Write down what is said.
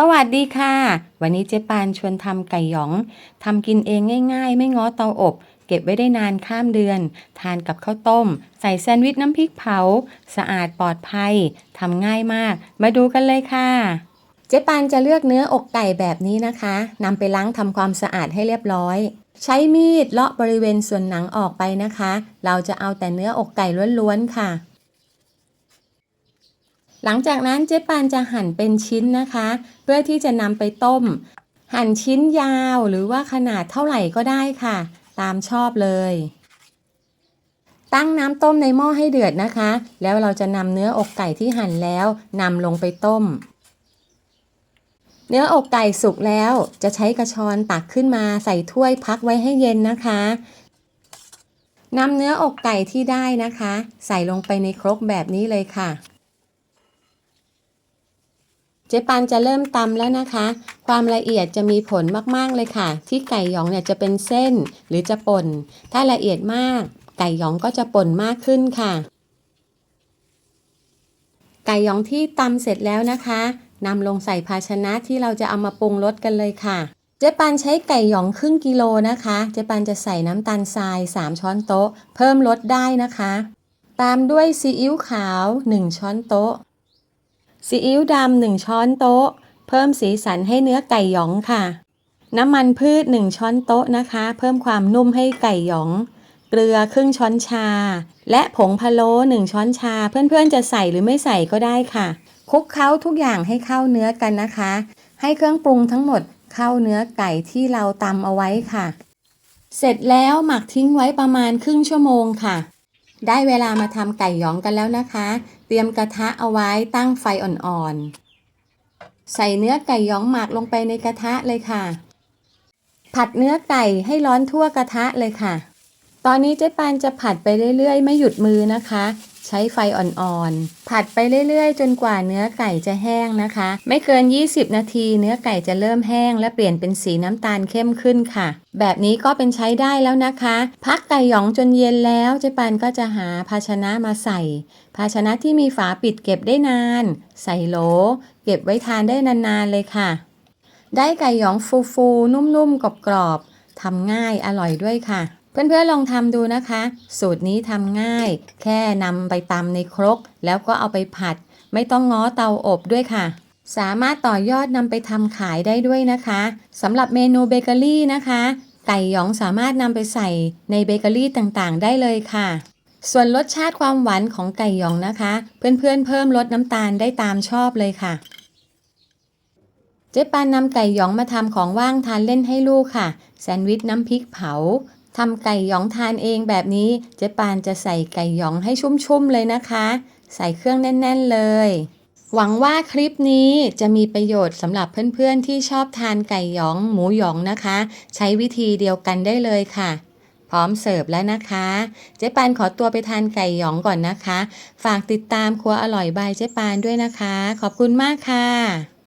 สวัสดีค่ะ วันนี้เจ๊ปานชวนทำไก่หยองทำกินเองง่ายๆ ไม่ง้อเตาอบ เก็บไว้ได้นานข้ามเดือน ทานกับข้าวต้ม ใส่แซนด์วิชน้ำพริกเผา สะอาดปลอดภัยทำง่ายมาก มาดูกันเลยค่ะ เจ๊ปานจะเลือกเนื้ออกไก่แบบนี้นะคะนำไปล้างทำความสะอาดให้เรียบร้อย ใช้มีดเลาะบริเวณส่วนหนังออกไปนะคะ เราจะเอาแต่เนื้ออกไก่ล้วนๆค่ะ หลังจากนั้นเจ๊ปานจะหั่นเป็นชิ้นนะคะ เพื่อที่จะนำไปต้ม หั่นชิ้นยาวหรือว่าขนาดเท่าไหร่ก็ได้ค่ะ ตามชอบเลย ตั้งน้ำต้มในหม้อให้เดือดนะคะ แล้วเราจะนำเนื้ออกไก่ที่หั่นแล้วนำลงไปต้ม เนื้ออกไก่สุกแล้วจะใช้กระชอนตักขึ้นมาใส่ถ้วยพักไว้ให้เย็นนะคะนำเนื้ออกไก่ที่ได้นะคะ ใส่ลงไปในครกแบบนี้เลยค่ะ เจ๊ปานจะเริ่มตำแล้วนะคะ ความละเอียดจะมีผลมากๆเลยค่ะ ที่ไก่หยองเนี่ยจะเป็นเส้นหรือจะป่น ถ้าละเอียดมาก ไก่หยองก็จะป่นมากขึ้นค่ะ ไก่หยองที่ตำเสร็จแล้วนะคะนำลงใส่ภาชนะที่เราจะเอามาปรุงรสกันเลยค่ะเจ๊ปานใช้ไก่หยองครึ่งกิโลนะคะ เจ๊ปานจะใส่น้ำตาลทราย 3 ช้อนโต๊ะ เพิ่มรสได้นะคะ ตามด้วยซีอิ๊วขาว 1 ช้อนโต๊ะ ซีอิ๊วดำ1ช้อนโต๊ะ เพิ่มสีสันให้เนื้อไก่หยองค่ะ น้ำมันพืช1ช้อนโต๊ะนะคะ เพิ่มความนุ่มให้ไก่หยอง เกลือครึ่งช้อนชา และผงพะโล้1ช้อนชา เพื่อนๆจะใส่หรือไม่ใส่ก็ได้ค่ะคลุกเคล้าทุกอย่างให้เข้าเนื้อกันนะคะ ให้เครื่องปรุงทั้งหมดเข้าเนื้อไก่ที่เราตำเอาไว้ค่ะ เสร็จแล้วหมักทิ้งไว้ประมาณครึ่งชั่วโมงค่ะ ได้เวลามาทำไก่หยองกันแล้วนะคะ เตรียมกระทะเอาไว้ตั้งไฟอ่อนๆ ใส่เนื้อไก่หยองหมักลงไปในกระทะเลยค่ะ ผัดเนื้อไก่ให้ร้อนทั่วกระทะเลยค่ะ ตอนนี้เจ๊ปานจะผัดไปเรื่อยๆ ไม่หยุดมือนะคะ ใช้ไฟอ่อนๆ ผัดไปเรื่อยๆ จนกว่าเนื้อไก่จะแห้งนะคะ ไม่เกิน 20 นาที เนื้อไก่จะเริ่มแห้ง และเปลี่ยนเป็นสีน้ำตาลเข้มขึ้นค่ะ แบบนี้ก็เป็นใช้ได้แล้วนะคะ พักไก่หยองจนเย็นแล้วเจ๊ปานก็จะหาภาชนะมาใส่ ภาชนะที่มีฝาปิดเก็บได้นาน ใส่โหล เก็บไว้ทานได้นานๆเลยค่ะ ได้ไก่หยองฟูๆนุ่มๆกรอบๆทำง่ายอร่อยด้วยค่ะ เพื่อนๆลองทำดูนะคะ สูตรนี้ทำง่าย แค่นำไปตำในครก แล้วก็เอาไปผัด ไม่ต้องง้อเตาอบด้วยค่ะ สามารถต่อยอดนำไปทำขายได้ด้วยนะคะสำหรับเมนูเบเกอรี่นะคะไก่หยองสามารถนำไปใส่ในเบเกอรี่ต่างๆ ได้เลยค่ะ ส่วนรสชาติความหวานของไก่หยองนะคะ เพื่อนๆเพิ่มลดน้ำตาลได้ตามชอบเลยค่ะ เจ๊ปานนำไก่หยองมาทำของว่างทานเล่นให้ลูกค่ะ แซนด์วิชน้ำพริกเผา ทำไก่หยองทานเองแบบนี้เจ๊ปานจะใส่ไก่หยองให้ชุ่มๆเลยนะคะ ใส่เครื่องแน่น ๆเลย หวังว่าคลิปนี้จะมีประโยชน์สำหรับเพื่อนๆที่ชอบทานไก่หยองหมูหยองนะคะ ใช้วิธีเดียวกันได้เลยค่ะพร้อมเสิร์ฟแล้วนะคะ เจ๊ปานขอตัวไปทานไก่หยองก่อนนะคะ ฝากติดตามครัวอร่อยบายเจ๊ปานด้วยนะคะ ขอบคุณมากค่ะ